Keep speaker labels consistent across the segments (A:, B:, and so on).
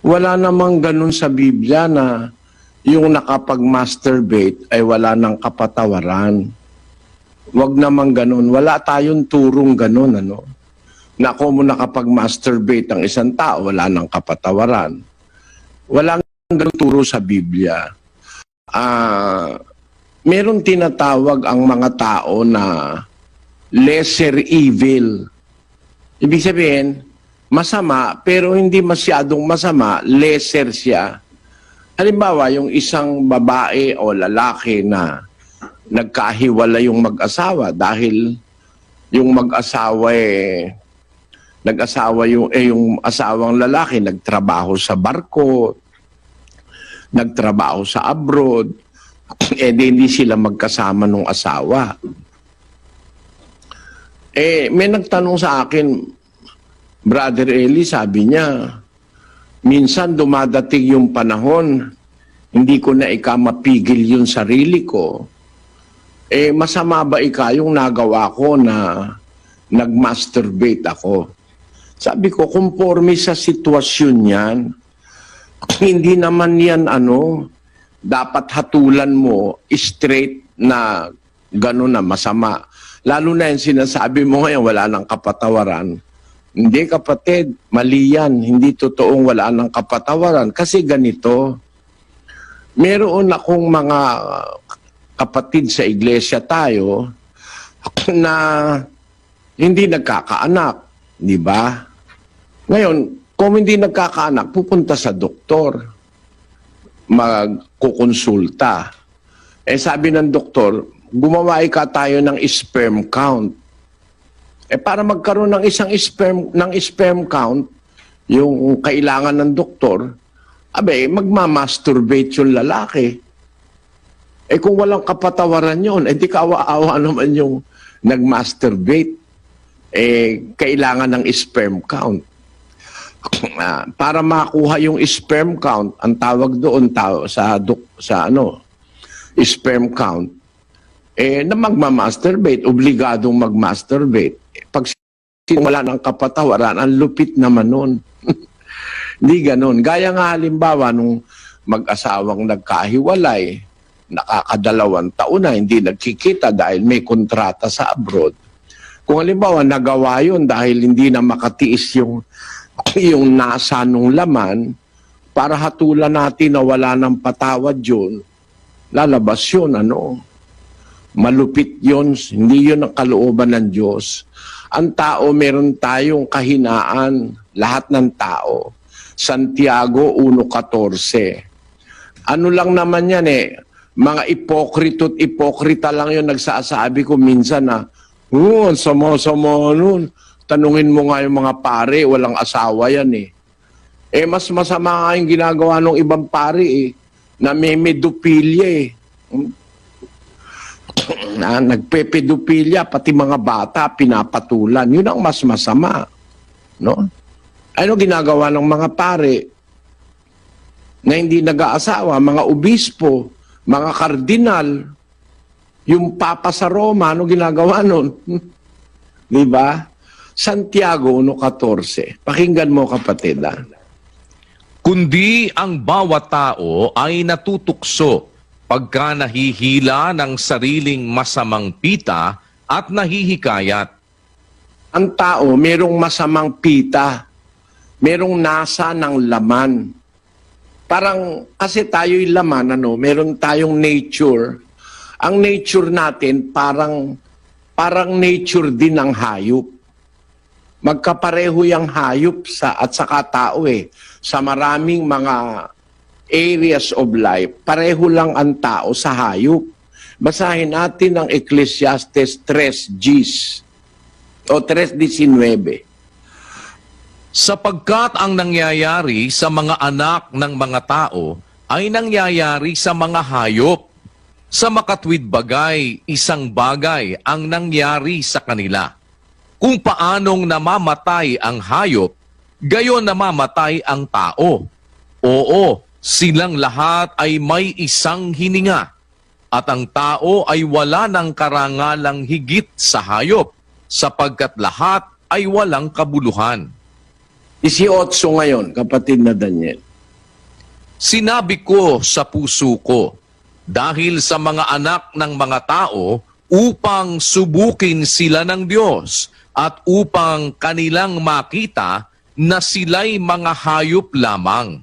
A: Wala namang ganun sa Biblia na yung nakapag-masturbate ay wala ng kapatawaran. Wag naman ganun. Wala tayong turong ganun, ano? Na kung mo nakapag-masturbate ang isang tao, wala ng kapatawaran. Walang ganun turo sa Biblia. Ah, meron tinatawag ang mga tao na lesser evil. Ibig sabihin, masama, pero hindi masyadong masama, lesser siya. Halimbawa, yung isang babae o lalaki na nagkahiwala yung mag-asawa dahil yung mag-asawa eh, nag-asawa yung, eh, yung asawang lalaki nagtrabaho sa barko, nagtrabaho sa abroad, eh di hindi sila magkasama nung asawa. Eh, may nagtanong sa akin, Brother Eli, sabi niya, minsan dumadating yung panahon, hindi ko na ika mapigil yung sarili ko. Eh, masama ba ika yung nagawa ko na nag-masturbate ako? Sabi ko, conforme sa sitwasyon yan, hindi naman yan ano, dapat hatulan mo straight na gano'n na masama. Lalo na yung sinasabi mo ngayon, wala nang kapatawaran. Hindi kapatid, mali yan. Hindi totoong wala nang kapatawaran. Kasi ganito, meron akong mga kapatid sa iglesia tayo na hindi nagkakaanak. Di ba? Ngayon, kung hindi nagkakaanak, pupunta sa doktor. Magkukonsulta. Eh sabi ng doktor, gumawa ka tayo ng sperm count. Eh para magkaroon ng isang sperm ng sperm count, yung kailangan ng doktor, abe magmamasturbate yung lalaki. Eh kung walang kapatawaran yon, eh di kawa-awa naman yung nagmasturbate. Eh kailangan ng sperm count. Ah, para makuha yung sperm count, ang tawag doon tao sa dok, sa ano, sperm count, eh na magmamasturbate, obligadong magmasturbate. Wala ng kapatawaran, ang lupit naman nun. Hindi ganon. Gaya nga halimbawa nung mag-asawang nagkahiwalay, nakakadalawang taon na hindi nagkikita dahil may kontrata sa abroad. Kung halimbawa nagawa yun dahil hindi na makatiis yung yung nasa nung laman, para hatulan natin na wala ng patawad yun, lalabas yun, ano? Malupit yun, hindi yun ang kalooban ng Diyos. Ang tao, meron tayong kahinaan, lahat ng tao. Santiago 1.14. Ano lang naman yan eh, mga ipokrito at ipokrita lang yun nagsasabi ko minsan na, oh, sama-sama nun. Tanungin mo nga yung mga pare, walang asawa yan eh. Eh, mas masama nga yung ginagawa ng ibang pare eh, na may medophilia eh. Hmm? Na nagpepedophilia, pati mga bata, pinapatulan. Yun ang mas masama. No? Ano ginagawa ng mga pare na hindi nag-aasawa, mga obispo, mga kardinal, yung papa sa Roma, ano ginagawa nun? Di ba? Santiago 1.14. Pakinggan mo kapatid ah.
B: Kundi ang bawat tao ay natutukso pagka nahihila ng sariling masamang pita at nahihikayat.
A: Ang tao, merong masamang pita. Merong nasa ng laman. Parang, kasi tayo'y laman, ano, meron tayong nature. Ang nature natin, parang, parang nature din ng hayop. Magkapareho yung hayop sa, at saka tao eh. Sa maraming mga areas of life, pareho lang ang tao sa hayop. Basahin natin ang Ecclesiastes 3 Gs o 3.19.
B: Sapagkat ang nangyayari sa mga anak ng mga tao ay nangyayari sa mga hayop. Sa makatwid bagay, isang bagay ang nangyari sa kanila. Kung paanong namamatay ang hayop, gayon namamatay ang tao. Oo, silang lahat ay may isang hininga. At ang tao ay wala ng karangalang higit sa hayop, sapagkat lahat ay walang kabuluhan.
A: 18 ngayon, kapatid na Daniel.
B: Sinabi ko sa puso ko, dahil sa mga anak ng mga tao, upang subukin sila ng Diyos at upang kanilang makita na sila'y mga hayop lamang.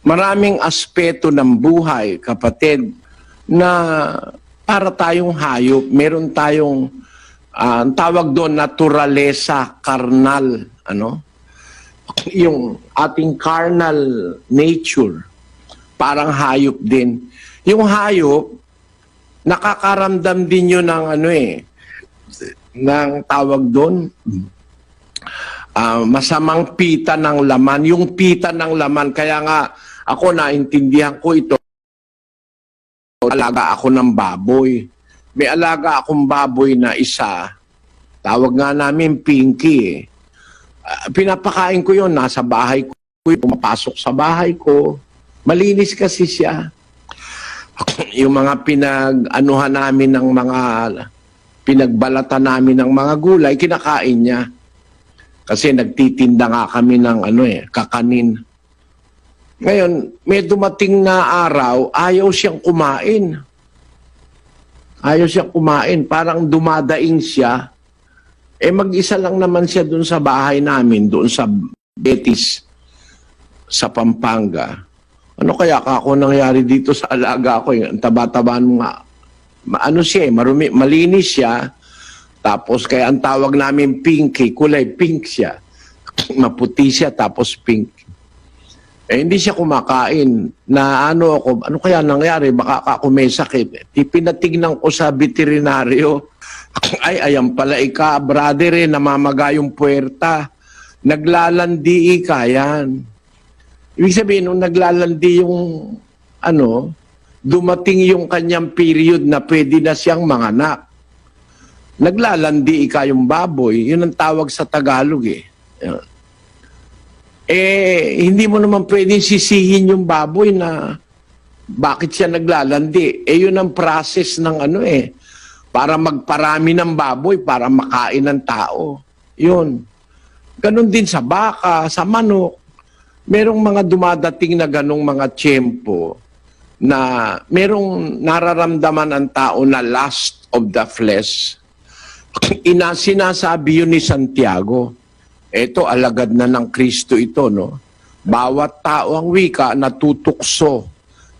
A: Maraming aspeto ng buhay, kapatid, na para tayong hayop, meron tayong ah, ang tawag doon naturalesa carnal, ano? Yung ating carnal nature, parang hayop din. Yung hayop, nakakaramdam din yun ng ano eh, ng tawag doon, ah, masamang pita ng laman. Yung pita ng laman, kaya nga ako naintindihan ko ito. Alaga ako ng baboy. May alaga akong baboy na isa. Tawag nga namin Pinky eh. Ah, pinapakain ko yon nasa bahay ko. Pumapasok sa bahay ko. Malinis kasi siya. yung mga pinag-anuhan namin ng mga pinagbalatan namin ng mga gulay, kinakain niya. Kasi nagtitinda nga kami ng ano eh, kakanin. Ngayon, may dumating na araw, ayaw siyang kumain. Ayaw siyang kumain. Parang dumadaing siya. Eh mag-isa lang naman siya doon sa bahay namin, doon sa Betis, sa Pampanga. Ano kaya ka ako nangyari dito sa alaga ko? Ang taba-taba mo nga. Ano siya eh, marumi, malinis siya. Tapos kaya ang tawag namin pinky, kulay pink siya. Maputi siya tapos pink. Eh, hindi siya kumakain. Na ano ako, ano kaya nangyari? Baka ako may sakit. Di pinatignan ko sa veterinaryo. Ay, ayan pala ika, brother eh, namamaga puwerta. Naglalandi ika yan. Ibig sabihin, nung naglalandi yung, ano, dumating yung kanyang period na pwede na siyang manganak. Naglalandi ika yung baboy. Yun ang tawag sa Tagalog eh. Yun. Eh, hindi mo naman pwedeng sisihin yung baboy na bakit siya naglalandi. Eh, yun ang process ng ano eh. Para magparami ng baboy, para makain ng tao. Yun. Ganon din sa baka, sa manok. Merong mga dumadating na ganong mga tiyempo na merong nararamdaman ang tao na lust of the flesh. Ina, sinasabi yun ni Santiago. Ito, alagad na ng Kristo ito, no? Bawat tao ang wika natutukso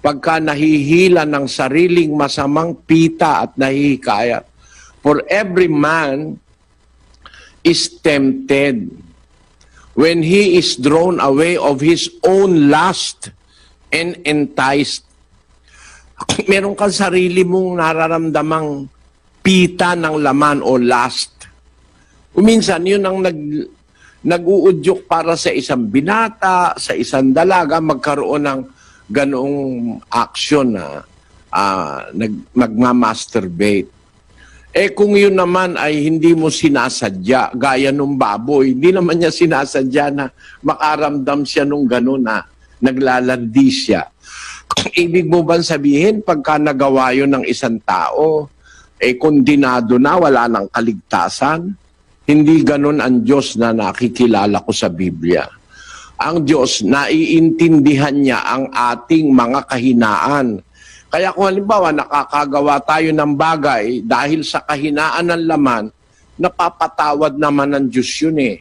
A: pagka nahihila ng sariling masamang pita at nahihikayat. For every man is tempted when he is drawn away of his own lust and enticed. Meron kang sarili mong nararamdamang pita ng laman o lust. Kuminsan, yun ang nag, nag-uudyok para sa isang binata, sa isang dalaga, magkaroon ng ganoong action na ah, nag, magmamasturbate. Eh kung yun naman ay hindi mo sinasadya, gaya nung baboy, hindi naman niya sinasadya na makaramdam siya nung gano'n na naglalandi siya. Ibig mo ba sabihin, pagka nagawa yun ng isang tao, eh kondinado na, wala ng kaligtasan? Hindi ganun ang Diyos na nakikilala ko sa Biblia. Ang Diyos, naiintindihan niya ang ating mga kahinaan. Kaya kung halimbawa nakakagawa tayo ng bagay dahil sa kahinaan ng laman, napapatawad naman ng Diyos yun eh.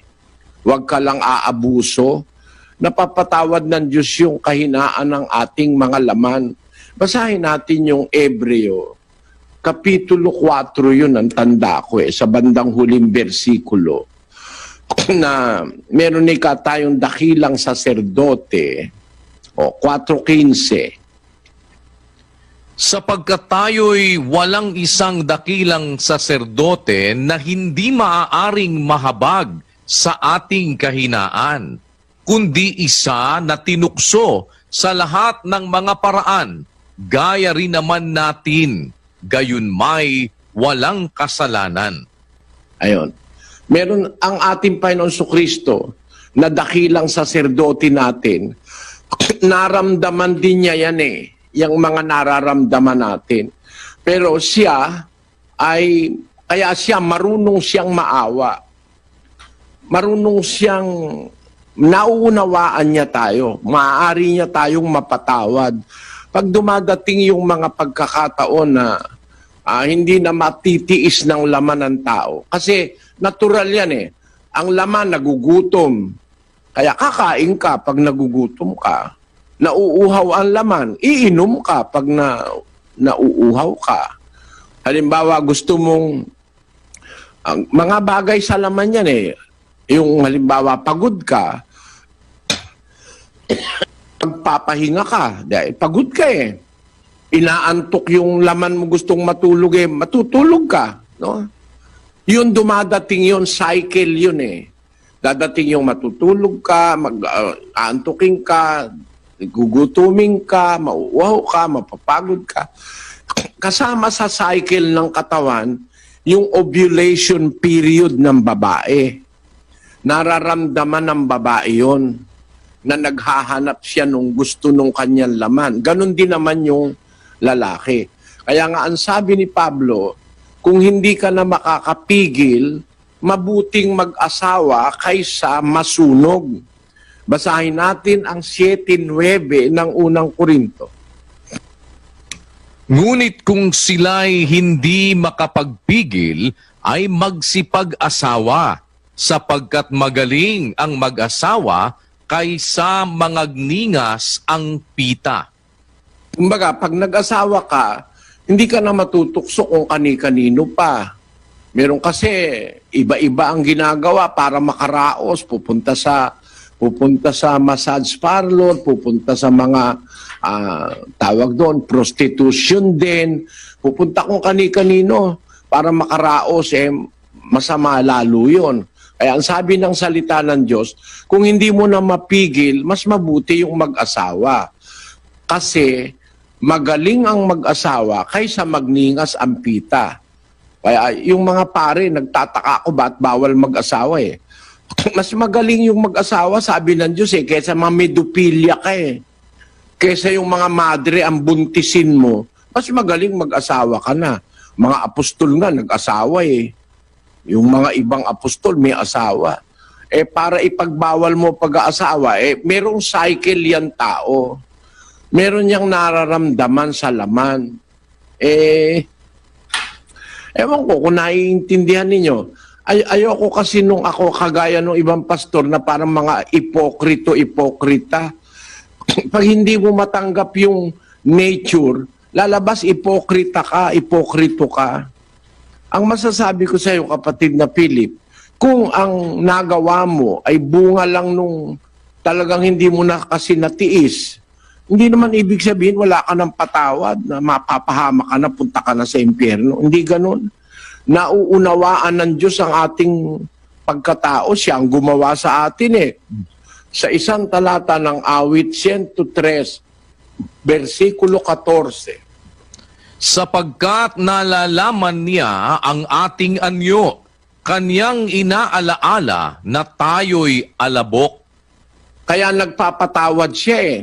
A: Huwag ka lang aabuso. Napapatawad ng Diyos yung kahinaan ng ating mga laman. Basahin natin yung Ebreo. Kapitulo 4 yun, ang tanda ko eh, sa bandang huling bersikulo. Na meron ni ka tayong dakilang saserdote. O 4.15
B: Sapagkat tayo'y walang isang dakilang saserdote na hindi maaaring mahabag sa ating kahinaan, kundi isa na tinukso sa lahat ng mga paraan, gaya rin naman natin, gayon may walang kasalanan.
A: Ayon. Meron ang ating Panginoon Kristo na dakilang saserdote natin. Naramdaman din niya yan eh, yung mga nararamdaman natin. Pero siya ay, kaya siya marunong siyang maawa. Marunong siyang nauunawaan niya tayo. Maaari niya tayong mapatawad. Pag dumadating yung mga pagkakataon na ah, hindi na matitiis ng laman ng tao. Kasi natural yan eh. Ang laman nagugutom. Kaya kakain ka pag nagugutom ka. Nauuhaw ang laman. Iinom ka pag na, nauuhaw ka. Halimbawa, gusto mong ang mga bagay sa laman yan eh. Yung halimbawa, pagod ka, pagpapahinga ka, dahil pagod ka eh. Inaantok yung laman mo gustong matulog eh, matutulog ka. No? Yun dumadating yun, cycle yun eh. Dadating yung matutulog ka, mag-aantukin ka, gugutuming ka, mauuhaw ka, mapapagod ka. Kasama sa cycle ng katawan, yung ovulation period ng babae. Nararamdaman ng babae yon na naghahanap siya nung gusto nung kanyang laman. Ganon din naman yung lalaki. Kaya nga ang sabi ni Pablo, kung hindi ka na makakapigil, mabuting mag-asawa kaysa masunog. Basahin natin ang 7.9 ng unang Korinto.
B: Ngunit kung sila'y hindi makapagpigil, ay magsipag-asawa, sapagkat magaling ang mag-asawa kaysa mangagningas ang pita.
A: Kumbaga, pag nag-asawa ka, hindi ka na matutukso kung kani-kanino pa. Meron kasi iba-iba ang ginagawa para makaraos, pupunta sa pupunta sa massage parlor, pupunta sa mga ah, tawag doon, prostitution din, pupunta kung kani-kanino para makaraos, eh, masama lalo yun. Kaya ang sabi ng salita ng Diyos, kung hindi mo na mapigil, mas mabuti yung mag-asawa. Kasi magaling ang mag-asawa kaysa magningas ang pita. Kaya yung mga pare, nagtataka ako ba't bawal mag-asawa eh. Mas magaling yung mag-asawa, sabi ng Diyos eh, kaysa mamedopilya ka eh. Kaysa yung mga madre ang buntisin mo, mas magaling mag-asawa ka na. Mga apostol nga, nag-asawa eh. Yung mga ibang apostol may asawa. Eh para ipagbawal mo pag-aasawa, eh merong cycle yan tao. Meron niyang nararamdaman sa laman. Eh, ewan ko kung naiintindihan ninyo. Ay, ayoko kasi nung ako kagaya nung ibang pastor na parang mga ipokrito-ipokrita. Pag hindi mo matanggap yung nature, lalabas ipokrita ka, ipokrito ka. Ang masasabi ko sa iyo, kapatid na Philip, kung ang nagawa mo ay bunga lang nung talagang hindi mo na kasi natiis, hindi naman ibig sabihin wala ka ng patawad na mapapahama ka na, punta ka na sa impyerno. Hindi ganun. Nauunawaan ng Diyos ang ating pagkatao. Siya ang gumawa sa atin eh. Sa isang talata ng awit 103, versikulo 14,
B: sapagkat nalalaman niya ang ating anyo, kanyang inaalaala na tayo'y alabok.
A: Kaya nagpapatawad siya eh.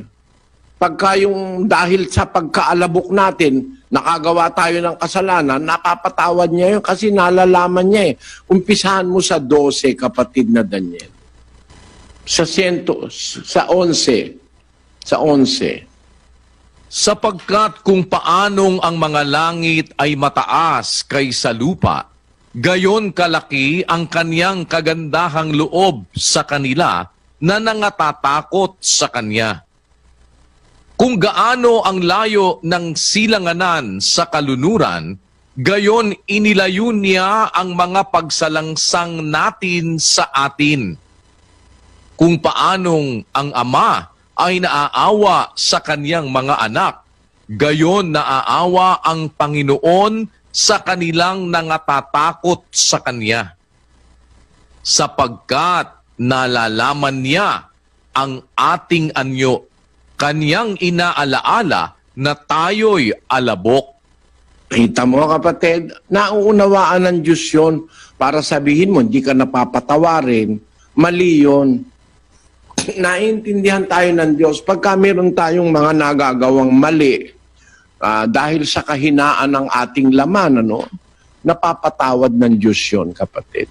A: Pagka yung dahil sa pagkaalabok natin, nakagawa tayo ng kasalanan, napapatawad niya yun kasi nalalaman niya eh. Umpisahan mo sa 12, kapatid na Daniel. Sa 100, sa 11. Sa 11.
B: Sapagkat kung paanong ang mga langit ay mataas kaysa lupa, gayon kalaki ang kanyang kagandahang loob sa kanila na nangatatakot sa kanya. Kung gaano ang layo ng silanganan sa kalunuran, gayon inilayo niya ang mga pagsalangsang natin sa atin. Kung paanong ang ama ay naaawa sa kanyang mga anak, gayon naaawa ang Panginoon sa kanilang nangatatakot sa Kanya. Sapagkat nalalaman niya ang ating anyo, kanyang inaalaala na tayo'y alabok.
A: Kita mo kapatid, nauunawaan ng Diyos yun para sabihin mo, hindi ka napapatawarin, mali yun. Naintindihan tayo ng Diyos pagka meron tayong mga nagagawang mali ah, dahil sa kahinaan ng ating laman, ano, napapatawad ng Diyos yun, kapatid.